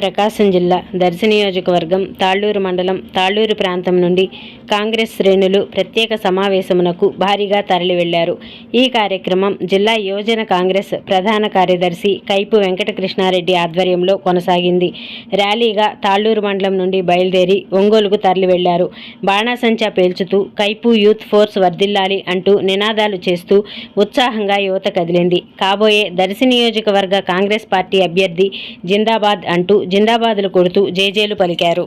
ప్రకాశం జిల్లా దర్శి నియోజకవర్గం తాళ్ళూరు మండలం తాళ్ళూరు ప్రాంతం నుండి కాంగ్రెస్ శ్రేణులు ప్రత్యేక సమావేశమునకు భారీగా తరలి వెళ్ళారు ఈ కార్యక్రమం జిల్లా యువజన కాంగ్రెస్ ప్రధాన కార్యదర్శి కైపు వెంకటకృష్ణారెడ్డి ఆధ్వర్యంలో కొనసాగింది. ర్యాలీగా తాళ్ళూరు మండలం నుండి బయలుదేరి ఒంగోలుకు తరలి వెళ్ళారు బాణాసంచా పేల్చుతూ కైపు యూత్ ఫోర్స్ వర్ధిల్లాలి అంటూ నినాదాలు చేస్తూ ఉత్సాహంగా యువత కదిలింది. కాబోయే దర్శి నియోజకవర్గ కాంగ్రెస్ పార్టీ అభ్యర్థి జిందాబాద్ అంటూ జిందాబాదులు కొడుతూ జేజేలు పలికారు.